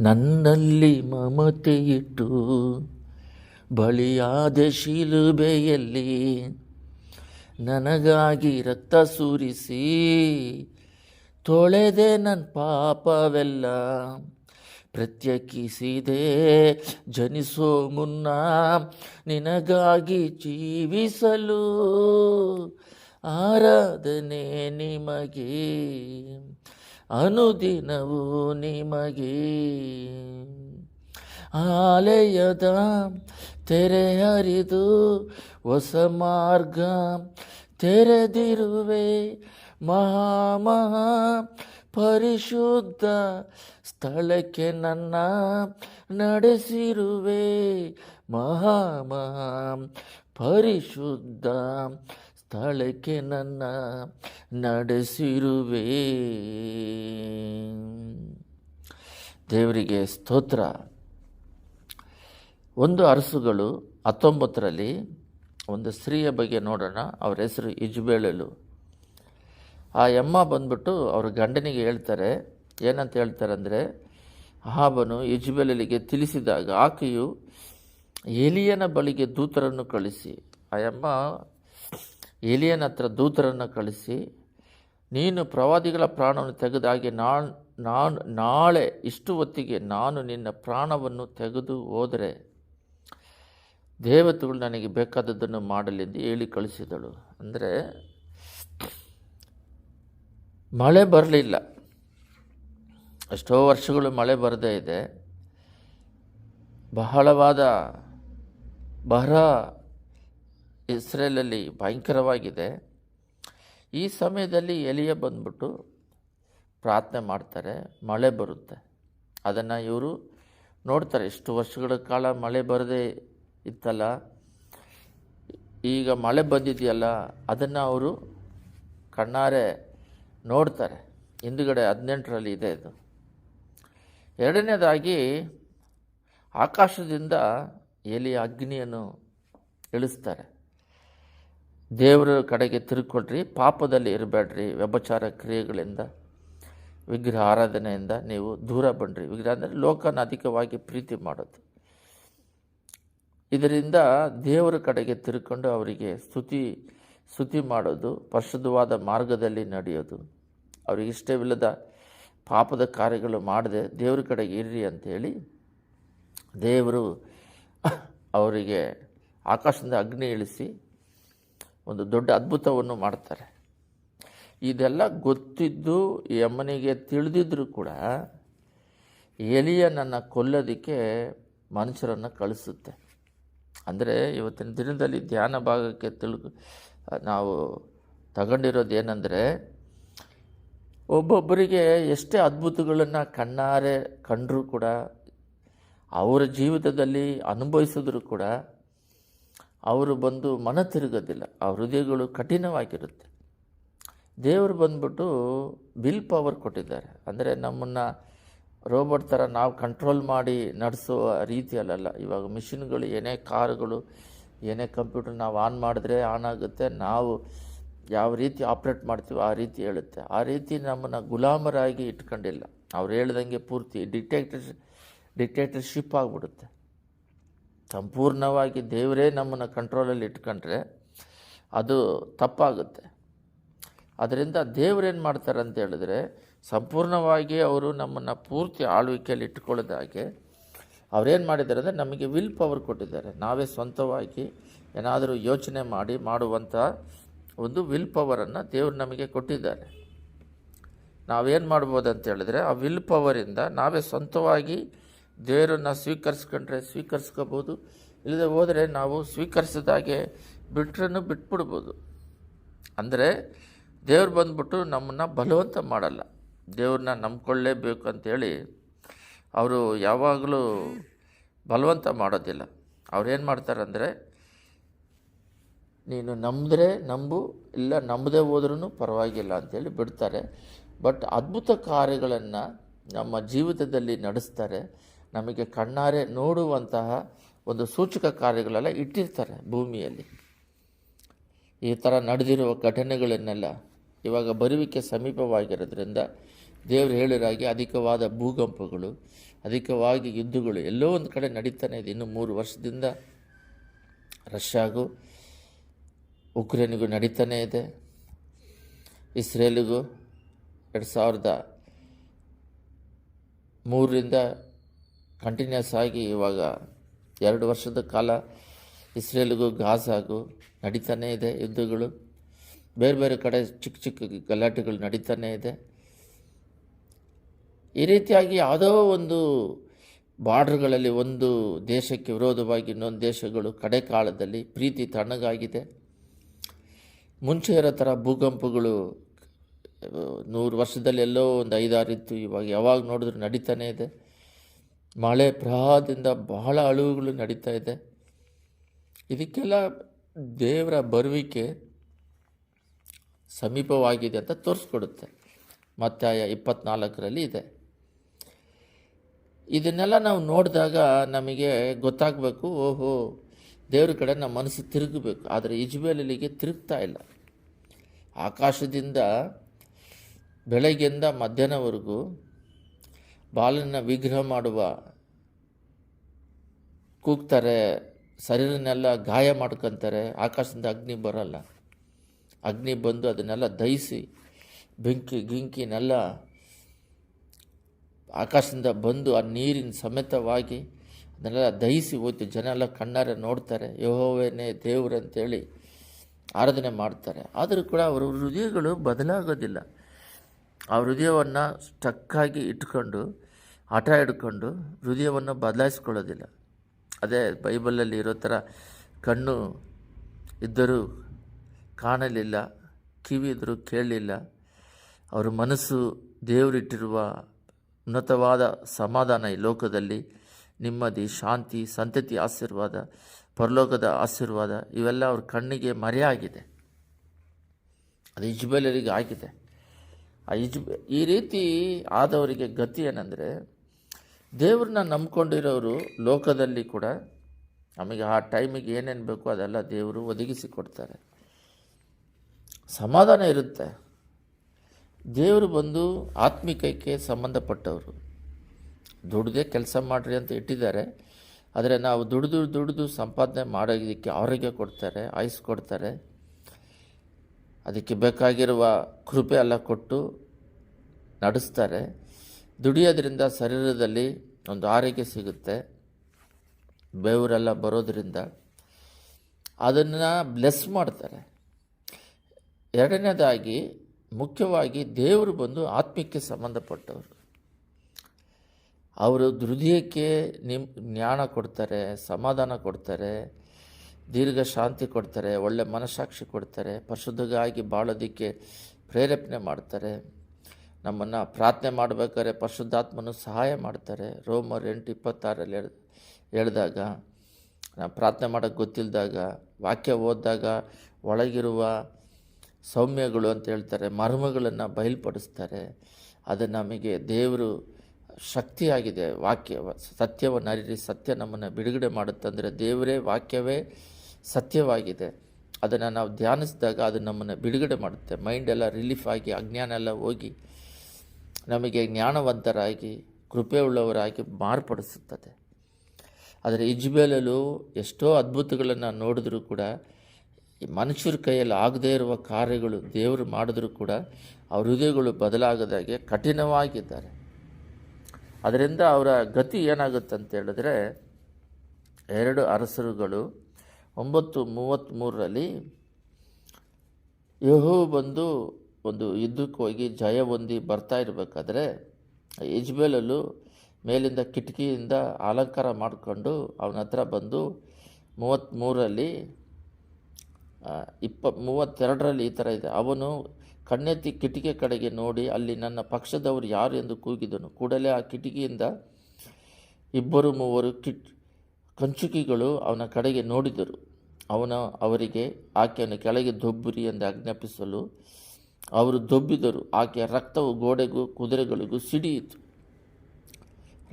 ನನ್ನಲ್ಲಿ ಮಮತೆಯಿಟ್ಟು ಬಳಿಯಾದ ಶಿಲುಬೆಯಲ್ಲಿ ನನಗಾಗಿ ರಕ್ತ ಸುರಿಸಿ ತೊಳೆದೆ ನನ್ನ ಪಾಪವೆಲ್ಲ ಪ್ರತ್ಯೇಕಿಸಿದೆ. ಜನಿಸೋ ಮುನ್ನ ನಿನಗಾಗಿ ಜೀವಿಸಲು ಆರಾಧನೆ ನಿಮಗೆ. ಅನುದಿನವೂ ನಿಮಗೆ. ಆಲಯದ ತೆರೆ ಹರಿದು ಹೊಸ ಮಾರ್ಗ ತೆರೆದಿರುವೆ. ಮಹಾಮಹಾ ಮಹಾ ಪರಿಶುದ್ಧ ಸ್ಥಳಕ್ಕೆ ನನ್ನ ನಡೆಸಿರುವೆ. ಮಹಾಮಹಾ ಮಹಾ ಪರಿಶುದ್ಧ ಸ್ಥಳಕ್ಕೆ ನನ್ನ ನಡೆಸಿರುವೆ. ದೇವರಿಗೆ ಸ್ತೋತ್ರ. ಒಂದು ಅರಸುಗಳು ಹತ್ತೊಂಬತ್ತರಲ್ಲಿ ಒಂದು ಸ್ತ್ರೀಯ ಬಗ್ಗೆ ನೋಡೋಣ. ಅವರ ಹೆಸರು ಇಜ್ಬೇಳಲು ಆ ಯಮ್ಮ ಬಂದ್ಬಿಟ್ಟು ಅವ್ರ ಗಂಡನಿಗೆ ಹೇಳ್ತಾರೆ. ಏನಂತ ಹೇಳ್ತಾರೆ ಅಂದರೆ ಅಹಾಬನು ಇಜ್ಬೇಲಲಿಗೆ ತಿಳಿಸಿದಾಗ, ಆಕೆಯು ಎಲಿಯನ ಬಳಿಗೆ ದೂತರನ್ನು ಕಳಿಸಿ, ಆ ಯಮ್ಮ ಏಲಿಯನ ಹತ್ರ ದೂತರನ್ನು ಕಳಿಸಿ, ನೀನು ಪ್ರವಾದಿಗಳ ಪ್ರಾಣವನ್ನು ತೆಗೆದಾಗಿ ನಾನು ನಾನು, ನಾಳೆ ಇಷ್ಟು ಹೊತ್ತಿಗೆ ನಾನು ನಿನ್ನ ಪ್ರಾಣವನ್ನು ತೆಗೆದು ಹೋದರೆ ದೇವತೆಗಳು ನನಗೆ ಬೇಕಾದದ್ದನ್ನು ಮಾಡಲೆಂದು ಹೇಳಿ ಕಳಿಸಿದಳು. ಅಂದರೆ ಮಳೆ ಬರಲಿಲ್ಲ ಎಷ್ಟೋ ವರ್ಷಗಳು ಮಳೆ ಬರದೇ ಇದೆ. ಬಹಳವಾದ ಬರ ಇಸ್ರೇಲಲ್ಲಿ ಭಯಂಕರವಾಗಿದೆ. ಈ ಸಮಯದಲ್ಲಿ ಎಲಿಯ ಬಂದ್ಬಿಟ್ಟು ಪ್ರಾರ್ಥನೆ ಮಾಡ್ತಾರೆ, ಮಳೆ ಬರುತ್ತೆ. ಅದನ್ನು ಇವರು ನೋಡ್ತಾರೆ, ಇಷ್ಟು ವರ್ಷಗಳ ಕಾಲ ಮಳೆ ಬರದೇ ಇತ್ತಲ್ಲ, ಈಗ ಮಳೆ ಬಂದಿದೆಯಲ್ಲ, ಅದನ್ನು ಅವರು ಕಣ್ಣಾರೆ ನೋಡ್ತಾರೆ. ಹಿಂದುಗಡೆ ಹದಿನೆಂಟರಲ್ಲಿ ಇದೆ ಇದು. ಎರಡನೇದಾಗಿ, ಆಕಾಶದಿಂದ ಎಲಿ ಅಗ್ನಿಯನ್ನು ಇಳಿಸ್ತಾರೆ. ದೇವರ ಕಡೆಗೆ ತಿರುಕೊಡ್ರಿ ಪಾಪದಲ್ಲಿ ಇರಬೇಡ್ರಿ ವ್ಯಭಚಾರ ಕ್ರಿಯೆಗಳಿಂದ, ವಿಗ್ರಹ ಆರಾಧನೆಯಿಂದ ನೀವು ದೂರ ಬನ್ನಿರಿ ವಿಗ್ರಹ ಅಂದರೆ ಲೋಕನ ಅಧಿಕವಾಗಿ ಪ್ರೀತಿ ಮಾಡೋದು. ಇದರಿಂದ ದೇವರ ಕಡೆಗೆ ತಿರುಕೊಂಡು ಅವರಿಗೆ ಸ್ತುತಿ ಸ್ತುತಿ ಮಾಡೋದು, ಪರಿಶುದ್ಧವಾದ ಮಾರ್ಗದಲ್ಲಿ ನಡೆಯೋದು. ಅವರಿಗೆ ಇಷ್ಟವಿಲ್ಲದ ಪಾಪದ ಕಾರ್ಯಗಳು ಮಾಡದೆ ದೇವರ ಕಡೆಗೆ ಇರ್ರಿ ಅಂತೇಳಿ ದೇವರು ಅವರಿಗೆ ಆಕಾಶದಿಂದ ಅಗ್ನಿ ಇಳಿಸಿ ಒಂದು ದೊಡ್ಡ ಅದ್ಭುತವನ್ನು ಮಾಡ್ತಾರೆ. ಇದೆಲ್ಲ ಗೊತ್ತಿದ್ದು, ಯಮನಿಗೆ ತಿಳಿದಿದ್ರೂ ಕೂಡ ಎಲಿಯನನ್ನು ಕೊಲ್ಲೋದಕ್ಕೆ ಮನುಷ್ಯರನ್ನು ಕಳಿಸುತ್ತೆ. ಅಂದರೆ ಇವತ್ತಿನ ದಿನದಲ್ಲಿ ಧ್ಯಾನ ಭಾಗಕ್ಕೆ ತಿಳ್ಕೊ, ನಾವು ತಗೊಂಡಿರೋದು ಏನಂದರೆ, ಒಬ್ಬೊಬ್ಬರಿಗೆ ಎಷ್ಟೇ ಅದ್ಭುತಗಳನ್ನು ಕಣ್ಣಾರೆ ಕಂಡರೂ ಕೂಡ, ಅವರ ಜೀವಿತದಲ್ಲಿ ಅನುಭವಿಸಿದ್ರು ಕೂಡ ಅವರು ಬಂದು ಮನ ತಿರುಗೋದಿಲ್ಲ. ಆ ಹೃದಯಗಳು ಕಠಿಣವಾಗಿರುತ್ತೆ. ದೇವರು ಬಂದ್ಬಿಟ್ಟು ವಿಲ್ ಪವರ್ ಕೊಟ್ಟಿದ್ದಾರೆ. ಅಂದರೆ ನಮ್ಮನ್ನು ರೋಬೋಟ್ ಥರ ನಾವು ಕಂಟ್ರೋಲ್ ಮಾಡಿ ನಡೆಸುವ ರೀತಿಯಲ್ಲ ಇವಾಗ ಮಿಷಿನ್ಗಳು, ಏನೇ ಕಾರುಗಳು, ಏನೇ ಕಂಪ್ಯೂಟರ್ ನಾವು ಆನ್ ಮಾಡಿದ್ರೆ ಆನ್ ಆಗುತ್ತೆ. ನಾವು ಯಾವ ರೀತಿ ಆಪ್ರೇಟ್ ಮಾಡ್ತೀವೋ ಆ ರೀತಿ ಹೇಳುತ್ತೆ. ಆ ರೀತಿ ನಮ್ಮನ್ನು ಗುಲಾಮರಾಗಿ ಇಟ್ಕೊಂಡಿಲ್ಲ. ಅವ್ರು ಹೇಳ್ದಂಗೆ ಪೂರ್ತಿ ಡಿಟೆಕ್ಟರ್ ಡಿಕ್ಟೇಟರ್ಶಿಪ್ ಆಗಿಬಿಡುತ್ತೆ. ಸಂಪೂರ್ಣವಾಗಿ ದೇವರೇ ನಮ್ಮನ್ನು ಕಂಟ್ರೋಲಲ್ಲಿ ಇಟ್ಕೊಂಡ್ರೆ ಅದು ತಪ್ಪಾಗುತ್ತೆ. ಅದರಿಂದ ದೇವರೇನು ಮಾಡ್ತಾರೆ ಅಂತ ಹೇಳಿದ್ರೆ ಸಂಪೂರ್ಣವಾಗಿ ಅವರು ನಮ್ಮನ್ನು ಪೂರ್ತಿ ಆಳ್ವಿಕೆಯಲ್ಲಿ ಇಟ್ಕೊಳ್ಳೋದಾಗೆ ಅವರೇನು ಮಾಡಿದ್ದಾರೆ ಅಂದರೆ ನಮಗೆ ವಿಲ್ ಪವರ್ ಕೊಟ್ಟಿದ್ದಾರೆ. ನಾವೇ ಸ್ವಂತವಾಗಿ ಏನಾದರೂ ಯೋಚನೆ ಮಾಡಿ ಮಾಡುವಂಥ ಒಂದು ವಿಲ್ ಪವರನ್ನು ದೇವರು ನಮಗೆ ಕೊಟ್ಟಿದ್ದಾರೆ. ನಾವೇನು ಮಾಡ್ಬೋದು ಅಂತ ಹೇಳಿದ್ರೆ ಆ ವಿಲ್ ಪವರಿಂದ ನಾವೇ ಸ್ವಂತವಾಗಿ ದೇವರನ್ನು ಸ್ವೀಕರಿಸ್ಕೊಂಡ್ರೆ ಸ್ವೀಕರಿಸ್ಕೋಬೋದು ಇಲ್ಲದೆ ಹೋದರೆ ನಾವು ಸ್ವೀಕರಿಸಿದಾಗೆ ಬಿಟ್ಟರೂ ಬಿಟ್ಬಿಡ್ಬೋದು. ಅಂದರೆ ದೇವ್ರು ಬಂದ್ಬಿಟ್ಟು ನಮ್ಮನ್ನು ಬಲವಂತ ಮಾಡಲ್ಲ. ದೇವ್ರನ್ನ ನಂಬ್ಕೊಳ್ಳೇಬೇಕು ಅಂಥೇಳಿ ಅವರು ಯಾವಾಗಲೂ ಬಲವಂತ ಮಾಡೋದಿಲ್ಲ. ಅವ್ರೇನು ಮಾಡ್ತಾರೆ ಅಂದರೆ ನೀನು ನಂಬಿದ್ರೆ ನಂಬು, ಇಲ್ಲ ನಂಬದೇ ಹೋದ್ರೂ ಪರವಾಗಿಲ್ಲ ಅಂಥೇಳಿ ಬಿಡ್ತಾರೆ. ಬಟ್ ಅದ್ಭುತ ಕಾರ್ಯಗಳನ್ನು ನಮ್ಮ ಜೀವಿತದಲ್ಲಿ ನಡೆಸ್ತಾರೆ. ನಮಗೆ ಕಣ್ಣಾರೆ ನೋಡುವಂತಹ ಒಂದು ಸೂಚಕ ಕಾರ್ಯಗಳೆಲ್ಲ ಇಟ್ಟಿರ್ತಾರೆ ಭೂಮಿಯಲ್ಲಿ. ಈ ಥರ ನಡೆದಿರುವ ಘಟನೆಗಳನ್ನೆಲ್ಲ ಇವಾಗ ಬರುವಿಕೆ ಸಮೀಪವಾಗಿರೋದ್ರಿಂದ ದೇವರು ಹೇಳಿರಾಗಿ ಅಧಿಕವಾದ ಭೂಕಂಪಗಳು, ಅಧಿಕವಾಗಿ ಯುದ್ಧಗಳು ಎಲ್ಲೋ ಒಂದು ಕಡೆ ನಡೀತಾನೆ ಇದೆ. ಇನ್ನು ಮೂರು ವರ್ಷದಿಂದ ರಷ್ಯಾಗೂ ಉಕ್ರೇನಿಗೂ ನಡೀತಾನೆ ಇದೆ. ಇಸ್ರೇಲಿಗೂ ಎರಡು ಸಾವಿರದ ಮೂರರಿಂದ ಕಂಟಿನ್ಯೂಸ್ ಆಗಿ ಇವಾಗ ಎರಡು ವರ್ಷದ ಕಾಲ ಇಸ್ರೇಲಿಗೂ ಗಾಜಾಗೂ ನಡೀತಾನೇ ಇದೆ ಯುದ್ಧಗಳು. ಬೇರೆ ಬೇರೆ ಕಡೆ ಚಿಕ್ಕ ಚಿಕ್ಕ ಗಲಾಟೆಗಳು ನಡೀತಾನೇ ಇದೆ. ಈ ರೀತಿಯಾಗಿ ಯಾವುದೋ ಒಂದು ಬಾರ್ಡ್ರ್ಗಳಲ್ಲಿ ಒಂದು ದೇಶಕ್ಕೆ ವಿರೋಧವಾಗಿ ಇನ್ನೊಂದು ದೇಶಗಳು ಕಡೆ ಕಾಲದಲ್ಲಿ ಪ್ರೀತಿ ತಣ್ಣಗಾಗಿದೆ. ಮುಂಚೆ ಇರೋ ಥರ ಭೂಕಂಪಗಳು ನೂರು ವರ್ಷದಲ್ಲಿ ಎಲ್ಲೋ ಒಂದು ಐದಾರು ಇತ್ತು, ಇವಾಗ ಯಾವಾಗ ನೋಡಿದ್ರೂ ನಡೀತಾನೇ ಇದೆ. ಮಳೆ ಪ್ರವಾಹದಿಂದ ಬಹಳ ಅಳುವುಗಳು ನಡೀತಾ ಇದೆ. ಇದಕ್ಕೆಲ್ಲ ದೇವರ ಬರುವಿಕೆ ಸಮೀಪವಾಗಿದೆ ಅಂತ ತೋರಿಸ್ಕೊಡುತ್ತೆ. ಮತ್ತಾಯ ಇಪ್ಪತ್ನಾಲ್ಕರಲ್ಲಿ ಇದೆ. ಇದನ್ನೆಲ್ಲ ನಾವು ನೋಡಿದಾಗ ನಮಗೆ ಗೊತ್ತಾಗಬೇಕು, ಓಹೋ, ದೇವ್ರ ಕಡೆ ನಮ್ಮ ಮನಸ್ಸು ತಿರುಗಬೇಕು. ಆದರೆ ಇಜ್ಬೇಲಿಗೆ ತಿರುಗ್ತಾ ಇಲ್ಲ. ಆಕಾಶದಿಂದ ಬೆಳಗ್ಗೆಯಿಂದ ಮಧ್ಯಾಹ್ನವರೆಗೂ ಬಾಲನ ವಿಗ್ರಹ ಮಾಡುವ, ಕೂಗ್ತಾರೆ ಶರೀರನೆಲ್ಲ ಗಾಯ ಮಾಡ್ಕೊತಾರೆ, ಆಕಾಶದಿಂದ ಅಗ್ನಿ ಬರಲ್ಲ. ಅಗ್ನಿ ಬಂದು ಅದನ್ನೆಲ್ಲ ದಹಿಸಿ, ಬೆಂಕಿ, ಗಿಂಕಿನೆಲ್ಲ ಆಕಾಶದಿಂದ ಬಂದು ಆ ನೀರಿನ ಸಮೇತವಾಗಿ ಅದನ್ನೆಲ್ಲ ದಹಿಸಿ ಹೋಯ್ತು. ಜನ ಎಲ್ಲ ಕಣ್ಣಾರೆ ನೋಡ್ತಾರೆ, ಯಹೋವೇನೇ ದೇವ್ರು ಅಂತೇಳಿ ಆರಾಧನೆ ಮಾಡ್ತಾರೆ. ಆದರೂ ಕೂಡ ಅವರ ಹೃದಯಗಳು ಬದಲಾಗೋದಿಲ್ಲ. ಆ ಹೃದಯವನ್ನು ಸ್ಟಕ್ಕಾಗಿ ಇಟ್ಕೊಂಡು ಹಠ ಹಿಡ್ಕೊಂಡು ಹೃದಯವನ್ನು ಬದಲಾಯಿಸ್ಕೊಳ್ಳೋದಿಲ್ಲ. ಅದೇ ಬೈಬಲಲ್ಲಿ ಇರೋ ಥರ ಕಣ್ಣು ಇದ್ದರೂ ಕಾಣಲಿಲ್ಲ, ಕಿವಿ ಇದ್ದರೂ ಕೇಳಲಿಲ್ಲ. ಅವರ ಮನಸ್ಸು ದೇವರಿಟ್ಟಿರುವ ಉನ್ನತವಾದ ಸಮಾಧಾನ ಈ ಲೋಕದಲ್ಲಿ. ನೆಮ್ಮದಿ, ಶಾಂತಿ, ಸಂತತಿ ಆಶೀರ್ವಾದ, ಪರಲೋಕದ ಆಶೀರ್ವಾದ, ಇವೆಲ್ಲ ಅವ್ರ ಕಣ್ಣಿಗೆ ಮರೆಯಾಗಿದೆ. ಅದು ಇಜ್ಬೇಲರಿಗೆ ಆಗಿದೆ. ಆ ಇಜ್ಬೆ ಈ ರೀತಿ ಆದವರಿಗೆ ಗತಿ ಏನಂದರೆ ದೇವ್ರನ್ನ ನಂಬ್ಕೊಂಡಿರೋರು ಲೋಕದಲ್ಲಿ ಕೂಡ ನಮಗೆ ಆ ಟೈಮಿಗೆ ಏನೇನು ಬೇಕೋ ಅದೆಲ್ಲ ದೇವರು ಒದಗಿಸಿ ಕೊಡ್ತಾರೆ. ಸಮಾಧಾನ ಇರುತ್ತೆ. ದೇವರು ಬಂದು ಆತ್ಮಿಕಕ್ಕೆ ಸಂಬಂಧಪಟ್ಟವರು. ದುಡ್ದೇ ಕೆಲಸ ಮಾಡಿರಿ ಅಂತ ಇಟ್ಟಿದ್ದಾರೆ. ಆದರೆ ನಾವು ದುಡಿದು ದುಡಿದು ಸಂಪಾದನೆ ಮಾಡೋದಕ್ಕೆ ಆರೋಗ್ಯ ಕೊಡ್ತಾರೆ ಆಯುಸ್ ಕೊಡ್ತಾರೆ. ಅದಕ್ಕೆ ಬೇಕಾಗಿರುವ ಕೃಪೆ ಎಲ್ಲ ಕೊಟ್ಟು ನಡೆಸ್ತಾರೆ. ದುಡಿಯೋದ್ರಿಂದ ಶರೀರದಲ್ಲಿ ಒಂದು ಆರೋಗ್ಯ ಸಿಗುತ್ತೆ. ಬೆವರೆಲ್ಲ ಬರೋದರಿಂದ ಅದನ್ನು ಬ್ಲೆಸ್ ಮಾಡ್ತಾರೆ. ಎರಡನೇದಾಗಿ ಮುಖ್ಯವಾಗಿ ದೇವರು ಬಂದು ಆತ್ಮಕ್ಕೆ ಸಂಬಂಧಪಟ್ಟವರು. ಅವರು ಹೃದಯಕ್ಕೆ ನಿಮ್, ಜ್ಞಾನ ಕೊಡ್ತಾರೆ, ಸಮಾಧಾನ ಕೊಡ್ತಾರೆ, ದೀರ್ಘ ಶಾಂತಿ ಕೊಡ್ತಾರೆ, ಒಳ್ಳೆ ಮನಸ್ಸಾಕ್ಷಿ ಕೊಡ್ತಾರೆ, ಪರಿಶುದ್ಧಗಾಗಿ ಬಾಳೋದಕ್ಕೆ ಪ್ರೇರೇಪಣೆ ಮಾಡ್ತಾರೆ. ನಮ್ಮನ್ನು ಪ್ರಾರ್ಥನೆ ಮಾಡಬೇಕಾದ್ರೆ ಪರಿಶುದ್ಧಾತ್ಮನು ಸಹಾಯ ಮಾಡ್ತಾರೆ. ರೋಮರ್ ಎಂಟು ಇಪ್ಪತ್ತಾರಲ್ಲಿ ಹೇಳ್, ಹೇಳಿದಾಗ ನಾವು ಪ್ರಾರ್ಥನೆ ಮಾಡೋಕ್ಕೆ ಗೊತ್ತಿಲ್ಲದಾಗ ವಾಕ್ಯ ಓದಿದಾಗ ಒಳಗಿರುವ ಸೌಮ್ಯಗಳು ಅಂತ ಹೇಳ್ತಾರೆ, ಮರ್ಮಗಳನ್ನು ಬಯಲ್ಪಡಿಸ್ತಾರೆ. ಅದು ನಮಗೆ ದೇವರು ಶಕ್ತಿಯಾಗಿದೆ. ವಾಕ್ಯ, ಸತ್ಯವನ್ನು ಅರಿರಿ, ಸತ್ಯ ನಮ್ಮನ್ನು ಬಿಡುಗಡೆ ಮಾಡುತ್ತಂದರೆ ದೇವರೇ ವಾಕ್ಯವೇ ಸತ್ಯವಾಗಿದೆ. ಅದನ್ನು ನಾವು ಧ್ಯಾನಿಸಿದಾಗ ಅದು ನಮ್ಮನ್ನು ಬಿಡುಗಡೆ ಮಾಡುತ್ತೆ. ಮೈಂಡೆಲ್ಲ ರಿಲೀಫ್ ಆಗಿ, ಅಜ್ಞಾನ ಎಲ್ಲ ಹೋಗಿ ನಮಗೆ ಜ್ಞಾನವಂತರಾಗಿ ಕೃಪೆ ಉಳ್ಳವರಾಗಿ ಮಾರ್ಪಡಿಸುತ್ತದೆ. ಆದರೆ ಇಜ್ಬೇಲಲು ಎಷ್ಟೋ ಅದ್ಭುತಗಳನ್ನು ನೋಡಿದ್ರೂ ಕೂಡ ಮನುಷ್ಯರ ಕೈಯಲ್ಲಿ ಆಗದೇ ಇರುವ ಕಾರ್ಯಗಳು ದೇವರು ಮಾಡಿದ್ರೂ ಕೂಡ, ಅವ್ರ ಹೃದಯಗಳು ಬದಲಾಗದಾಗೆ ಕಠಿಣವಾಗಿದ್ದಾರೆ. ಅದರಿಂದ ಅವರ ಗತಿ ಏನಾಗುತ್ತೆ ಅಂತ ಹೇಳಿದ್ರೆ, ಎರಡು ಅರಸರುಗಳು, ಒಂಬತ್ತು ಮೂವತ್ತ್ಮೂರರಲ್ಲಿ ಯಹೋ ಬಂದು ಒಂದು ಯುದ್ಧಕ್ಕೆ ಹೋಗಿ ಜಯ ಹೊಂದಿ ಬರ್ತಾ ಇರಬೇಕಾದ್ರೆ ಯಜ್ಬೇಲಲ್ಲೂ ಮೇಲಿಂದ ಕಿಟಕಿಯಿಂದ ಅಲಂಕಾರ ಮಾಡಿಕೊಂಡು ಅವನ ಹತ್ರ ಬಂದು ಮೂವತ್ತ್ಮೂರರಲ್ಲಿ ಇಪ್ಪ, ಮೂವತ್ತೆರಡರಲ್ಲಿ ಈ ಥರ ಇದೆ. ಅವನು ಕಣ್ಣೆತ್ತಿ ಕಿಟಕಿ ಕಡೆಗೆ ನೋಡಿ ಅಲ್ಲಿ ನನ್ನ ಪಕ್ಷದವರು ಯಾರು ಎಂದು ಕೂಗಿದನು. ಕೂಡಲೇ ಆ ಕಿಟಕಿಯಿಂದ ಇಬ್ಬರು ಮೂವರು ಕಿಟ್, ಕಂಚುಕಿಗಳು ಅವನ ಕಡೆಗೆ ನೋಡಿದರು. ಅವನ, ಅವರಿಗೆ, ಆಕೆಯನ್ನು ಕೆಳಗೆ ದೊಬ್ಬುರಿ ಎಂದು ಆಜ್ಞಾಪಿಸಲು ಅವರು ದೊಬ್ಬಿದರು. ಆಕೆಯ ರಕ್ತವು ಗೋಡೆಗೂ ಕುದುರೆಗಳಿಗೂ ಸಿಡಿಯಿತು.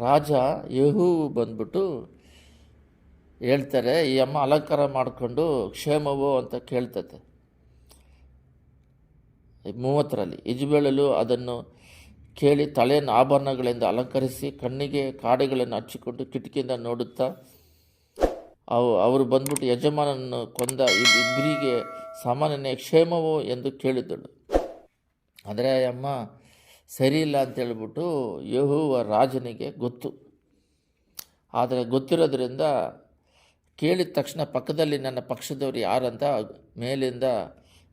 ರಾಜ ಯಹೂ ಬಂದ್ಬಿಟ್ಟು ಹೇಳ್ತಾರೆ, ಈ ಅಮ್ಮ ಅಲಂಕಾರ ಮಾಡಿಕೊಂಡು ಕ್ಷೇಮವೋ ಅಂತ ಕೇಳ್ತತೆ. ಮೂವತ್ತರಲ್ಲಿ ಇಜ್ಬೇಳಲು ಅದನ್ನು ಕೇಳಿ ತಲೆಯನ್ನು ಆಭರಣಗಳಿಂದ ಅಲಂಕರಿಸಿ ಕಣ್ಣಿಗೆ ಕಾಡೆಗಳನ್ನು ಹಚ್ಚಿಕೊಂಡು ಕಿಟಕಿಯಿಂದ ನೋಡುತ್ತಾ ಅವು, ಅವರು ಬಂದ್ಬಿಟ್ಟು ಯಜಮಾನನನ್ನು ಕೊಂದ ಇಬ್- ಇಬ್ಬರಿಗೆ ಸಾಮಾನ್ಯನೇ ಕ್ಷೇಮವೋ ಎಂದು ಕೇಳಿದಳು. ಅಂದರೆ ಅಮ್ಮ ಸರಿ ಇಲ್ಲ ಅಂತ ಹೇಳ್ಬಿಟ್ಟು ಯಹುವ ರಾಜನಿಗೆ ಗೊತ್ತು. ಆದರೆ ಗೊತ್ತಿರೋದ್ರಿಂದ ಕೇಳಿದ ತಕ್ಷಣ ಪಕ್ಕದಲ್ಲಿ ನನ್ನ ಪಕ್ಷದವ್ರು ಯಾರಂತ ಮೇಲಿಂದ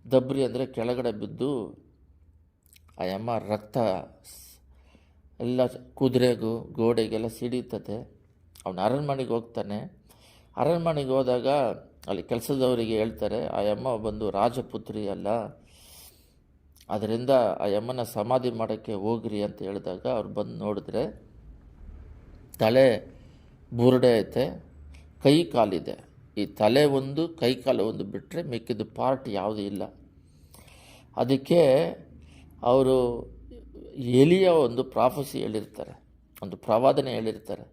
ದಬ್ರಿ ಅಂದರೆ ಕೆಳಗಡೆ ಬಿದ್ದು, ಆ ಅಮ್ಮ, ರಕ್ತ ಎಲ್ಲ ಕುದುರೆಗೂ ಗೋಡೆಗೆಲ್ಲ ಸಿಡೀತದೆ ಅವನು ಅರಣ್ಮನೆಗೆ ಹೋಗ್ತಾನೆ. ಅರಣ್ಮನೆಗೆ ಹೋದಾಗ ಅಲ್ಲಿ ಕೆಲಸದವರಿಗೆ ಹೇಳ್ತಾರೆ, ಆ ಅಮ್ಮ ಬಂದು ರಾಜಪುತ್ರಿ ಅಲ್ಲ ಅದರಿಂದ ಆ ಯಮ್ಮನ ಸಮಾಧಿ ಮಾಡೋಕ್ಕೆ ಹೋಗ್ರಿ ಅಂತ ಹೇಳಿದಾಗ ಅವ್ರು ಬಂದು ನೋಡಿದ್ರೆ ತಲೆ ಬುರುಡೆ ಐತೆ, ಕೈ ಕಾಲಿದೆ. ಈ ತಲೆ ಒಂದು, ಕೈ ಕಾಲು ಒಂದು ಬಿಟ್ಟರೆ ಮಿಕ್ಕಿದ ಪಾರ್ಟ್ ಯಾವುದೂ ಇಲ್ಲ. ಅದಕ್ಕೆ ಅವರು ಎಲಿಯ ಒಂದು ಪ್ರಾಫಸಿ ಹೇಳಿರ್ತಾರೆ, ಒಂದು ಪ್ರವಾದನೆ ಹೇಳಿರ್ತಾರೆ.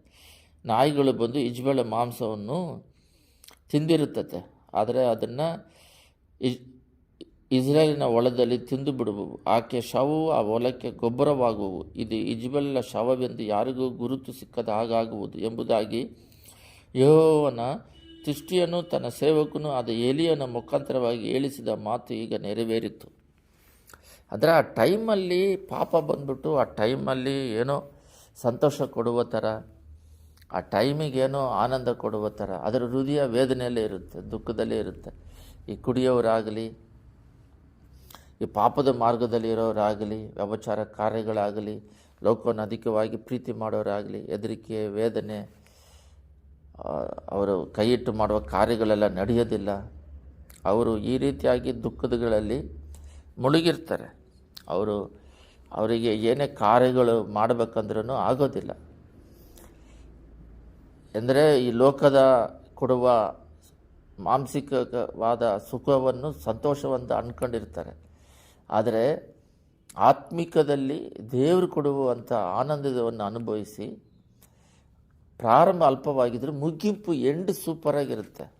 ನಾಯಿಗಳು ಬಂದು ಇಜ್ಬೇಳೆ ಮಾಂಸವನ್ನು ತಿಂದಿರುತ್ತದೆ ಆದರೆ ಅದನ್ನು ಇಜ್ ಇಸ್ರೇಲಿನ ಹೊಲದಲ್ಲಿ ತಿಂದು ಬಿಡುವವು. ಆಕೆ ಶವವು, ಆ ಹೊಲಕ್ಕೆ ಗೊಬ್ಬರವಾಗುವು ಇದು ಇಜ್ಬೆಲ್ನ ಶವವೆಂದು ಯಾರಿಗೂ ಗುರುತು ಸಿಕ್ಕದ ಹಾಗಾಗುವುದು ಎಂಬುದಾಗಿ ಯೆಹೋವನ ತುಷ್ಟಿಯನ್ನು ತನ್ನ ಸೇವಕನು ಆದ ಏಲಿಯನ ಮುಖಾಂತರವಾಗಿ ಹೇಳಿಸಿದ ಮಾತು ಈಗ ನೆರವೇರಿತು. ಅಂದರೆ ಆ ಟೈಮಲ್ಲಿ ಪಾಪ ಬಂದ್ಬಿಟ್ಟು, ಆ ಟೈಮಲ್ಲಿ ಏನೋ ಸಂತೋಷ ಕೊಡುವ ಥರ, ಆ ಟೈಮಿಗೇನೋ ಆನಂದ ಕೊಡುವ ಥರ, ಅದರ ಹೃದಯ ವೇದನೆಯಲ್ಲೇ ಇರುತ್ತೆ, ದುಃಖದಲ್ಲೇ ಇರುತ್ತೆ. ಈ ಕುಡಿಯೋರಾಗಲಿ ಈ ಪಾಪದ ಮಾರ್ಗದಲ್ಲಿ ಇರೋರಾಗಲಿ, ವ್ಯಭಚಾರ ಕಾರ್ಯಗಳಾಗಲಿ, ಲೋಕವನ್ನು ಅಧಿಕವಾಗಿ ಪ್ರೀತಿ ಮಾಡೋರಾಗಲಿ, ಹೆದರಿಕೆ, ವೇದನೆ ಅವರು ಕೈಯಿಟ್ಟು ಮಾಡುವ ಕಾರ್ಯಗಳೆಲ್ಲ ನಡೆಯೋದಿಲ್ಲ. ಅವರು ಈ ರೀತಿಯಾಗಿ ದುಃಖದಗಳಲ್ಲಿ ಮುಳುಗಿರ್ತಾರೆ. ಅವರು ಅವರಿಗೆ ಏನೇ ಕಾರ್ಯಗಳು ಮಾಡಬೇಕಂದ್ರೂ ಆಗೋದಿಲ್ಲ. ಎಂದರೆ ಈ ಲೋಕದ ಕೊಡುವ ಮಾನಸಿಕವಾದ ಸುಖವನ್ನು ಸಂತೋಷವಂತ ಅಂದ್ಕೊಂಡಿರ್ತಾರೆ. ಆದರೆ ಆತ್ಮಿಕದಲ್ಲಿ ದೇವರು ಕೊಡುವಂಥ ಆನಂದವನ್ನು ಅನುಭವಿಸಿ ಪ್ರಾರಂಭ ಅಲ್ಪವಾಗಿದ್ದರೂ ಮುಗಿಂಪು ಎಂಡ್ ಸೂಪರಾಗಿರುತ್ತೆ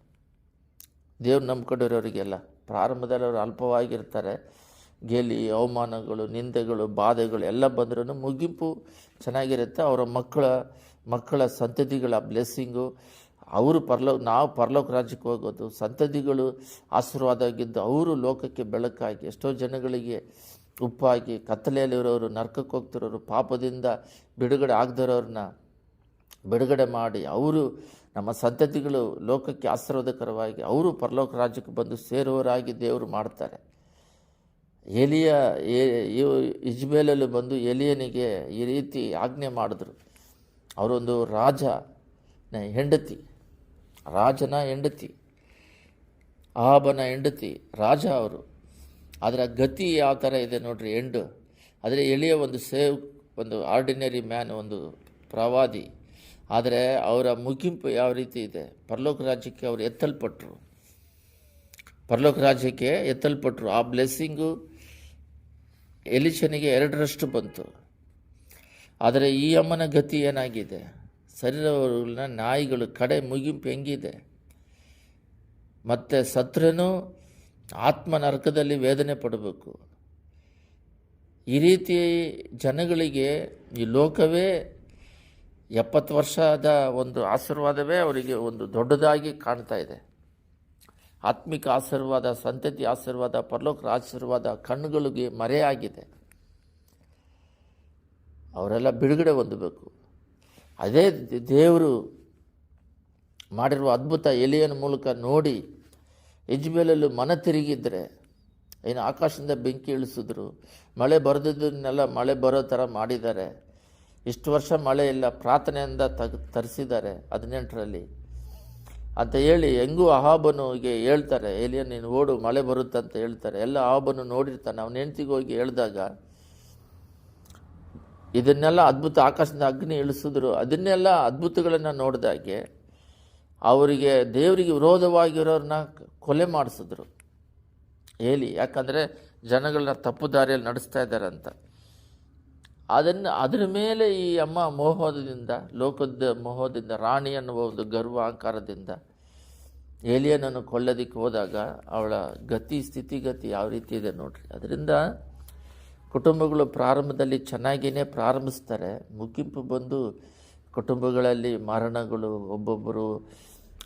ದೇವ್ರು ನಂಬ್ಕೊಂಡಿರೋರಿಗೆಲ್ಲ ಪ್ರಾರಂಭದಲ್ಲಿ ಅವರು ಅಲ್ಪವಾಗಿರ್ತಾರೆ. ಗೆಲಿ, ಅವಮಾನಗಳು, ನಿಂದೆಗಳು, ಬಾಧೆಗಳು ಎಲ್ಲ ಬಂದ್ರೂ ಮುಗಿಂಪು ಚೆನ್ನಾಗಿರುತ್ತೆ. ಅವರ ಮಕ್ಕಳ ಮಕ್ಕಳ ಸಂತತಿಗಳ ಬ್ಲೆಸ್ಸಿಂಗು ಅವರು ಪರಲೋಕ ನಾವು ಪರಲೋಕ ರಾಜ್ಯಕ್ಕೆ ಹೋಗೋದು, ಸಂತತಿಗಳು ಆಶೀರ್ವಾದವಾಗಿದ್ದು ಅವರು ಲೋಕಕ್ಕೆ ಬೆಳಕಾಗಿ, ಎಷ್ಟೋ ಜನಗಳಿಗೆ ಉಪ್ಪಾಗಿ ಕತ್ತಲೆಯಲ್ಲಿರೋರು ನರ್ಕಕ್ಕೆ ಹೋಗ್ತಿರೋರು, ಪಾಪದಿಂದ ಬಿಡುಗಡೆ ಆಗದಿರೋರನ್ನ ಬಿಡುಗಡೆ ಮಾಡಿ, ಅವರು ನಮ್ಮ ಸಂತತಿಗಳು ಲೋಕಕ್ಕೆ ಆಶೀರ್ವಾದಕರವಾಗಿ, ಅವರು ಪರಲೋಕ ರಾಜ್ಯಕ್ಕೆ ಬಂದು ಸೇರುವವರಾಗಿ ದೇವರು ಮಾಡ್ತಾರೆ. ಎಲಿಯ ಇಜ್ಬೇಲಲ್ಲಿ ಬಂದು ಎಲಿಯನಿಗೆ ಈ ರೀತಿ ಆಜ್ಞೆ ಮಾಡಿದ್ರು. ಅವರೊಂದು ರಾಜ ಹೆಂಡತಿ. ರಾಜನ ಹೆಂಡತಿ, ಆಬನ ಹೆಂಡತಿ, ರಾಜ ಅವರು. ಅದರ ಗತಿ ಯಾವ ಥರ ಇದೆ ನೋಡ್ರಿ, ಎಂಡು. ಆದರೆ ಎಲಿಯ ಒಂದು ಸೇವ್, ಒಂದು ಆರ್ಡಿನರಿ ಮ್ಯಾನ್ ಒಂದು ಪ್ರವಾದಿ. ಆದರೆ ಅವರ ಮುಗಿಂಪು ಯಾವ ರೀತಿ ಇದೆ? ಪರಲೋಕ ರಾಜ್ಯಕ್ಕೆ ಅವರು ಎತ್ತಲ್ಪಟ್ಟರು ಪರಲೋಕ ರಾಜ್ಯಕ್ಕೆ ಎತ್ತಲ್ಪಟ್ಟರು ಆ ಬ್ಲೆಸ್ಸಿಂಗು ಎಲಿಶನಿಗೆ ಎರಡರಷ್ಟು ಬಂತು. ಆದರೆ ಈ ಅಮ್ಮನ ಗತಿ ಏನಾಗಿದೆ? ಶರೀರಗಳನ್ನ ನಾಯಿಗಳು ಕಡೆ ಮುಗಿಂಪು ಹೆಂಗಿದೆ. ಮತ್ತು ಸತ್ರನು ಆತ್ಮ ನರಕದಲ್ಲಿ ವೇದನೆ ಪಡಬೇಕು. ಈ ರೀತಿ ಜನಗಳಿಗೆ ಈ ಲೋಕವೇ ಎಪ್ಪತ್ತು ವರ್ಷದ ಒಂದು ಆಶೀರ್ವಾದವೇ ಅವರಿಗೆ ಒಂದು ದೊಡ್ಡದಾಗಿ ಕಾಣ್ತಾ ಇದೆ. ಆತ್ಮಿಕ ಆಶೀರ್ವಾದ, ಸಂತತಿ ಆಶೀರ್ವಾದ ಪರಲೋಕರ ಆಶೀರ್ವಾದ ಕಣ್ಣುಗಳಿಗೆ ಮರೆಯಾಗಿದೆ. ಅವರೆಲ್ಲ ಬಿಡುಗಡೆ ಹೊಂದಬೇಕು. ಅದೇ ದೇವರು ಮಾಡಿರುವ ಅದ್ಭುತ ಎಲೆಯನ ಮೂಲಕ ನೋಡಿ ಯಜ್ಬೇಲಲ್ಲಿ ಮನ ತಿರುಗಿದ್ರೆ ಏನು ಆಕಾಶದಿಂದ ಬೆಂಕಿ ಇಳಿಸಿದ್ರು, ಮಳೆ ಬರೆದಿದ್ದನ್ನೆಲ್ಲ ಮಳೆ ಬರೋ ಥರ ಮಾಡಿದ್ದಾರೆ. ಇಷ್ಟು ವರ್ಷ ಮಳೆ ಇಲ್ಲ, ಪ್ರಾರ್ಥನೆಯಿಂದ ತಗ್, ತರಿಸಿದ್ದಾರೆ ಹದಿನೆಂಟರಲ್ಲಿ. ಅಂತ ಹೇಳಿ ಹೆಂಗೂ ಅಹಾಬನಿಗೆ ಹೇಳ್ತಾರೆ, ಎಲಿಯ, ನೀನು ಓಡು, ಮಳೆ ಬರುತ್ತೆ ಅಂತ ಹೇಳ್ತಾರೆ. ಎಲ್ಲ ಅಹಾಬನು ನೋಡಿರ್ತಾನೆ. ಅವನ ಹೆಂಡ್ತಿಗೆ ಹೋಗಿ ಹೇಳಿದಾಗ ಇದನ್ನೆಲ್ಲ ಅದ್ಭುತ ಆಕಾಶದ ಅಗ್ನಿ ಇಳಿಸಿದ್ರು. ಅದನ್ನೆಲ್ಲ ಅದ್ಭುತಗಳನ್ನು ನೋಡಿದಾಗೆ ಅವರಿಗೆ, ದೇವರಿಗೆ ವಿರೋಧವಾಗಿರೋರನ್ನ ಕೊಲೆ ಮಾಡಿಸಿದ್ರು. ಹೇಳಿ, ಯಾಕಂದರೆ ಜನಗಳನ್ನ ತಪ್ಪು ದಾರಿಯಲ್ಲಿ ನಡೆಸ್ತಾ ಇದ್ದಾರೆ ಅಂತ. ಅದನ್ನು, ಅದರ ಮೇಲೆ ಈ ಅಮ್ಮ ಮೋಹದಿಂದ, ಲೋಕದ ಮೋಹದಿಂದ, ರಾಣಿ ಅನ್ನುವ ಒಂದು ಗರ್ವ, ಅಹಂಕಾರದಿಂದ ಏಲಿಯನನ್ನು ಕೊಲ್ಲೋದಕ್ಕೆ ಹೋದಾಗ ಅವಳ ಗತಿ, ಸ್ಥಿತಿಗತಿ ಯಾವ ರೀತಿ ಇದೆ ನೋಡ್ರಿ. ಅದರಿಂದ ಕುಟುಂಬಗಳು ಪ್ರಾರಂಭದಲ್ಲಿ ಚೆನ್ನಾಗಿಯೇ ಪ್ರಾರಂಭಿಸ್ತಾರೆ. ಮುಗಿಂಪು ಬಂದು ಕುಟುಂಬಗಳಲ್ಲಿ ಮರಣಗಳು, ಒಬ್ಬೊಬ್ಬರು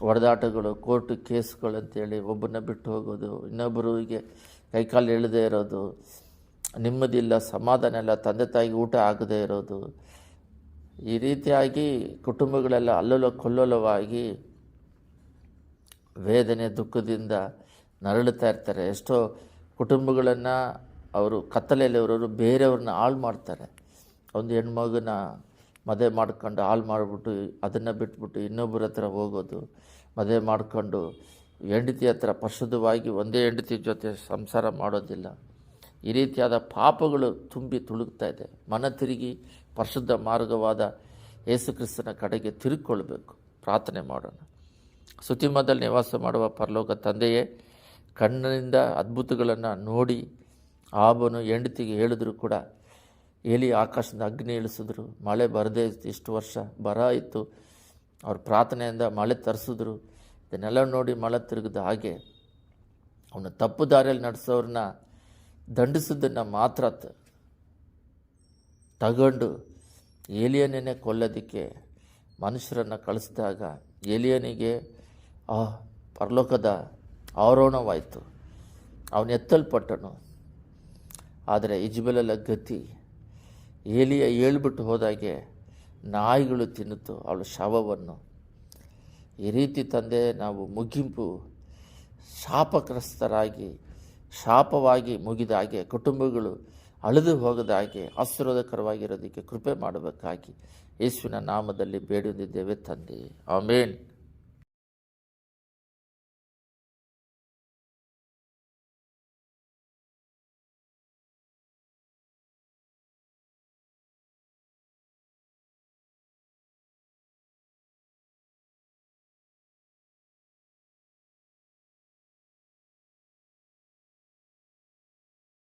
ಹೊಡೆದಾಟಗಳು, ಕೋರ್ಟ್ ಕೇಸ್ಗಳು ಅಂತೇಳಿ ಒಬ್ಬನ ಬಿಟ್ಟು ಹೋಗೋದು ಇನ್ನೊಬ್ಬರಿಗೆ ಕೈಕಾಲು ಇಳದೇ ಇರೋದು ನೆಮ್ಮದಿಲ್ಲ ಸಮಾಧಾನ ಇಲ್ಲ, ತಂದೆ ತಾಯಿಗೆ ಊಟ ಆಗದೇ ಇರೋದು. ಈ ರೀತಿಯಾಗಿ ಕುಟುಂಬಗಳೆಲ್ಲ ಅಲ್ಲೋಲ ಕೊಲ್ಲೋಲವಾಗಿ ವೇದನೆ, ದುಃಖದಿಂದ ನರಳುತ್ತಾ ಇರ್ತಾರೆ. ಎಷ್ಟೋ ಕುಟುಂಬಗಳನ್ನು ಅವರು ಕತ್ತಲೆಯಲ್ಲಿ ಅವರವರು ಬೇರೆಯವ್ರನ್ನ ಹಾಳು ಮಾಡ್ತಾರೆ. ಒಂದು ಹೆಣ್ಮಗನ ಮದುವೆ ಮಾಡ್ಕೊಂಡು ಹಾಳು ಮಾಡಿಬಿಟ್ಟು ಅದನ್ನು ಬಿಟ್ಬಿಟ್ಟು ಇನ್ನೊಬ್ಬರ ಹತ್ರ ಹೋಗೋದು, ಮದುವೆ ಮಾಡ್ಕೊಂಡು ಹೆಂಡತಿ ಹತ್ರ ಪ್ರಸಿದ್ಧವಾಗಿ ಒಂದೇ ಹೆಂಡತಿ ಜೊತೆ ಸಂಸಾರ ಮಾಡೋದಿಲ್ಲ. ಈ ರೀತಿಯಾದ ಪಾಪಗಳು ತುಂಬಿ ತುಳುಕ್ತಾ ಇದೆ. ಮನ ತಿರುಗಿ ಪರಿಶುದ್ಧ ಮಾರ್ಗವಾದ ಯೇಸುಕ್ರಿಸ್ತನ ಕಡೆಗೆ ತಿರುಗಿಕೊಳ್ಬೇಕು. ಪ್ರಾರ್ಥನೆ ಮಾಡೋಣ. ಸುತಿಮದಲ್ಲಿ ನಿವಾಸ ಮಾಡುವ ಪರಲೋಕ ತಂದೆಯೇ, ಕಣ್ಣಿನಿಂದ ಅದ್ಭುತಗಳನ್ನು ನೋಡಿ ಆಬನು ಹೆಂಡತಿಗೆ ಹೇಳಿದ್ರು ಕೂಡ, ಎಲಿ ಆಕಾಶದಿಂದ ಅಗ್ನಿ ಇಳಿಸಿದ್ರು, ಮಳೆ ಬರದೇ ಇತ್ತು, ಇಷ್ಟು ವರ್ಷ ಬರ ಇತ್ತು. ಅವ್ರ ಪ್ರಾರ್ಥನೆಯಿಂದ ಮಳೆ ತರಿಸಿದ್ರು. ಇದನ್ನೆಲ್ಲ ನೋಡಿ ಮಳೆ ತಿರುಗಿದ ಹಾಗೆ ಅವನು ತಪ್ಪು ದಾರಿಯಲ್ಲಿ ನಡೆಸೋರನ್ನ ದಂಡಿಸಿದ್ದನ್ನು ಮಾತ್ರ ತಗೊಂಡು ಏಲಿಯನ್ನೇ ಕೊಲ್ಲೋದಕ್ಕೆ ಮನುಷ್ಯರನ್ನು ಕಳಿಸಿದಾಗ ಏಲಿಯನಿಗೆ ಆ, ಪರಲೋಕದ ಆರೋಹಣವಾಯಿತು. ಅವನು ಎತ್ತಲ್ಪಟ್ಟನು. ಆದರೆ ಇಜ್ಬೆಲಲ್ಲ ಗತಿ ಏಲಿಯ ಹೇಳ್ಬಿಟ್ಟು ಹೋದಾಗೆ ನಾಯಿಗಳು ತಿನ್ನುತ್ತು ಅವಳ ಶವವನ್ನು. ಈ ರೀತಿ ತಂದೆ ನಾವು ಮುಗಿಂಪು ಶಾಪಗ್ರಸ್ತರಾಗಿ, ಶಾಪವಾಗಿ ಮುಗಿದ ಹಾಗೆ ಕುಟುಂಬಗಳು ಅಳಿದು ಹೋಗದ ಹಾಗೆ ಆಶೀರ್ವಾದಕರವಾಗಿರೋದಕ್ಕೆ ಕೃಪೆ ಮಾಡಬೇಕಾಗಿ ಯೇಸುವಿನ ನಾಮದಲ್ಲಿ ಬೇಡಿದ್ದೇವೆ ತಂದೆ. ಆಮೇನ್.